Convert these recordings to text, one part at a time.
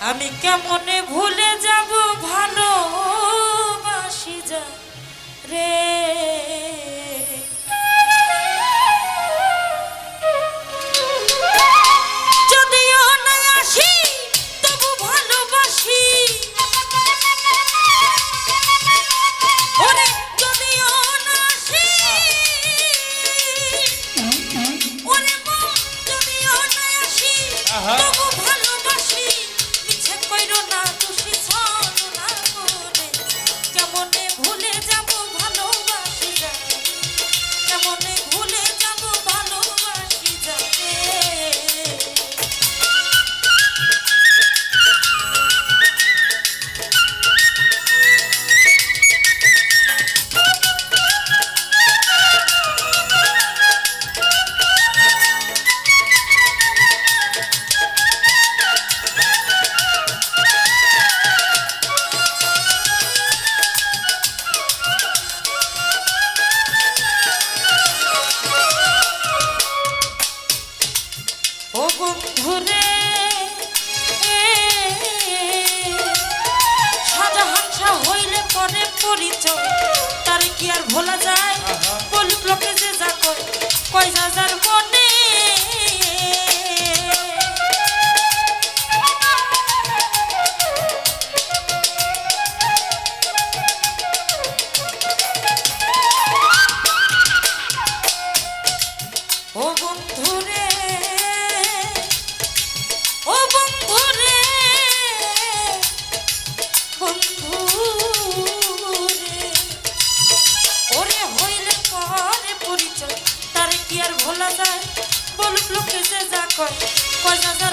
আমি কেমনে ভুলে যাব ভালোবাসি যা রে? ঘুরে হইলে পরে পরিচয়। তার কি আর ভোলা যায়? কয় কয় হাজার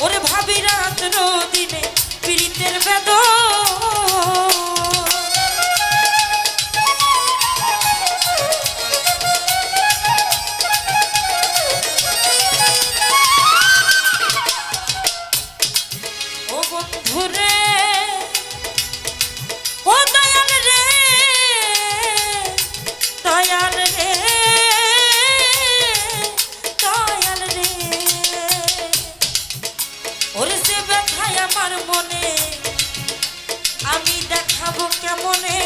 ওরে ভাবি রাত দিনে পীড়িতের ও ঘুরে কেমনে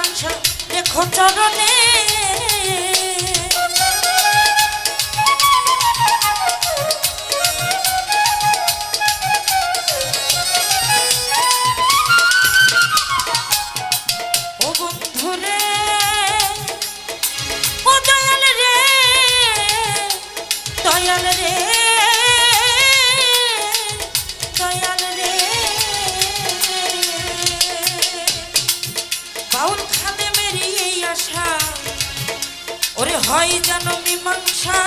জলিল দেখো চরণে। ও বন্ধু হয় যেন মীমাংসা।